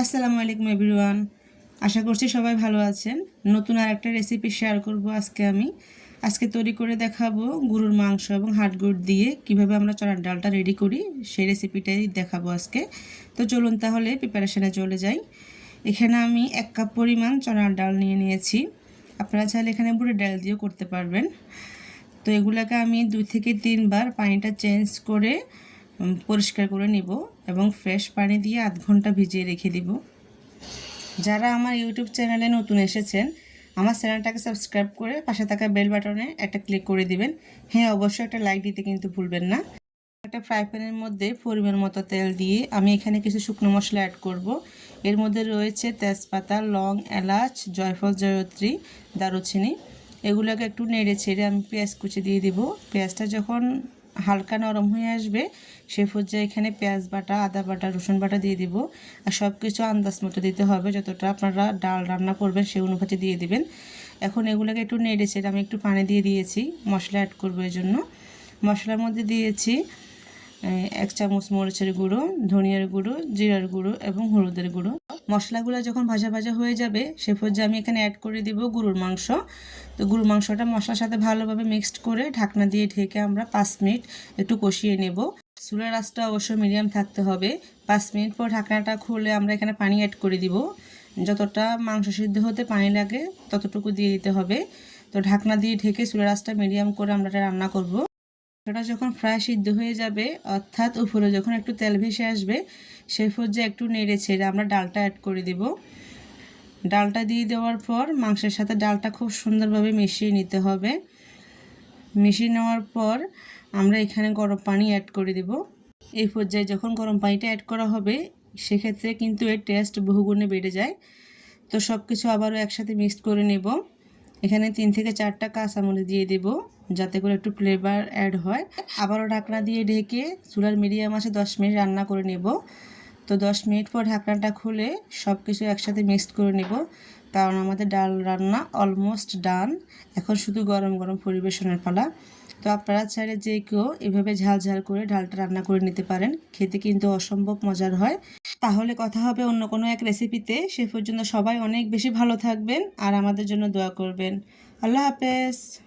আসসালামু আলাইকুম এভরিওয়ান আশা করছি সবাই ভালো আছেন। নতুন আর একটা রেসিপি শেয়ার করব আজকে আমি। আজকে তৈরি করে দেখাবো গরুর মাংস এবং হাডগুড় দিয়ে কীভাবে আমরা চড়ার ডালটা রেডি করি, সেই রেসিপিটাই দেখাবো আজকে। তো চলুন তাহলে প্রিপারেশনে চলে যাই। এখানে আমি এক কাপ পরিমাণ চড়ার ডাল নিয়ে নিয়েছি। আপনারা চাইলে এখানে বুড়ি ডাল দিয়েও করতে পারবেন। তো এগুলোকে আমি দুই থেকে তিনবার পানিটা চেঞ্জ করে পরিষ্কার করে নিব এবং ফ্রেশ পানি দিয়ে আধ ঘণ্টা ভিজিয়ে রেখে দিব। যারা আমার ইউটিউব চ্যানেলে নতুন এসেছেন, আমার চ্যানেলটাকে সাবস্ক্রাইব করে পাশে থাকা বেল বাটনে একটা ক্লিক করে দিবেন। হ্যাঁ অবশ্যই একটা লাইক দিতে কিন্তু ভুলবেন না। একটা ফ্রাই প্যানের মধ্যে পরিমাণ মতো তেল দিয়ে আমি এখানে কিছু শুকনো মশলা অ্যাড করব। এর মধ্যে রয়েছে তেজপাতা, লং, এলাচ, জয়ফল, জয়ত্রী, দারুচিনি। এগুলোকে একটু নেড়ে ছেড়ে আমি পেঁয়াজ কুচি দিয়ে দিব। পেঁয়াজটা যখন হালকা নরম হয়ে আসবে, সে পর্যায়ে এখানে পেঁয়াজ বাটা, আদা বাটা, রসুন বাটা দিয়ে দিব। আর সব কিছু আন্দাজ মতো দিতে হবে, যতটা আপনারা ডাল রান্না করবেন সেই অনুপাতে দিয়ে দিবেন। এখন এগুলোকে একটু নেড়ে ছেড়ে আমি একটু পানি দিয়ে দিয়েছি, মশলা অ্যাড করব এই জন্য মশলার মধ্যে দিয়েছি এক চামচ মরিচের গুঁড়ো, ধনিয়ার গুঁড়ো, জিরার গুঁড়ো এবং হলুদের গুঁড়ো। মশলাগুলো যখন ভাজা ভাজা হয়ে যাবে, সে পর্যায়ে আমি এখানে অ্যাড করে দিব গরুর মাংস। তো গরুর মাংসটা মশলার সাথে ভালোভাবে মিক্সড করে ঢাকনা দিয়ে ঢেকে আমরা পাঁচ মিনিট একটু কষিয়ে নেব। চুলার আঁচটা অবশ্যই মিডিয়াম থাকতে হবে। পাঁচ মিনিট পর ঢাকনাটা খুলে আমরা এখানে পানি অ্যাড করে দিব। যতটা মাংস সিদ্ধ হতে পানি লাগে, ততটুকু দিয়ে দিতে হবে। তো ঢাকনা দিয়ে ঢেকে চুলার আঁচটা মিডিয়াম করে আমরা এটা রান্না করব। মাংসটা যখন ফ্রাই সিদ্ধ হয়ে যাবে, অর্থাৎ উপরে যখন একটু তেল ভেসে আসবে, সেই পর্যায়ে একটু নেড়ে ছেড়ে আমরা ডালটা অ্যাড করে দেব। ডালটা দিয়ে দেওয়ার পর মাংসের সাথে ডালটা খুব সুন্দরভাবে মিশিয়ে নিতে হবে। মিশিয়ে নেওয়ার পর আমরা এখানে গরম পানি অ্যাড করে দেব। এই পর্যায়ে যখন গরম পানিটা অ্যাড করা হবে, সেক্ষেত্রে কিন্তু এর টেস্ট বহুগুণে বেড়ে যায়। তো সব কিছু আবারও একসাথে মিক্সড করে নেব। এখানে তিন থেকে চারটা কাঁচামরিচ দিয়ে দেব, যাতে করে একটু ফ্লেভার অ্যাড হয়। আবারও ঢাকনা দিয়ে ঢেকে চুলার মিডিয়াম আছে দশ মিনিট রান্না করে নেব। তো দশ মিনিট পর ঢাকনাটা খুলে সব কিছু একসাথে মিক্সড করে নেব, কারণ আমাদের ডাল রান্না অলমোস্ট ডান এখন শুধু গরম গরম পরিবেশনের পালা। তো আপনারা চাইলে যে কেউ এভাবে ঝাল ঝাল করে ডালটা রান্না করে নিতে পারেন, খেতে কিন্তু অসম্ভব মজার হয়। তাহলে কথা হবে অন্য কোনো এক রেসিপিতে। সে পর্যন্ত সবাই অনেক বেশি ভালো থাকবেন আর আমাদের জন্য দোয়া করবেন। আল্লাহ হাফেজ।